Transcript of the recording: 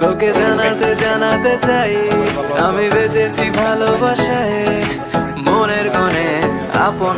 তোকে জানাতে জানাতে চাই। আমি বেঁচেছি ভালোবাসায়। মনের কনে আপন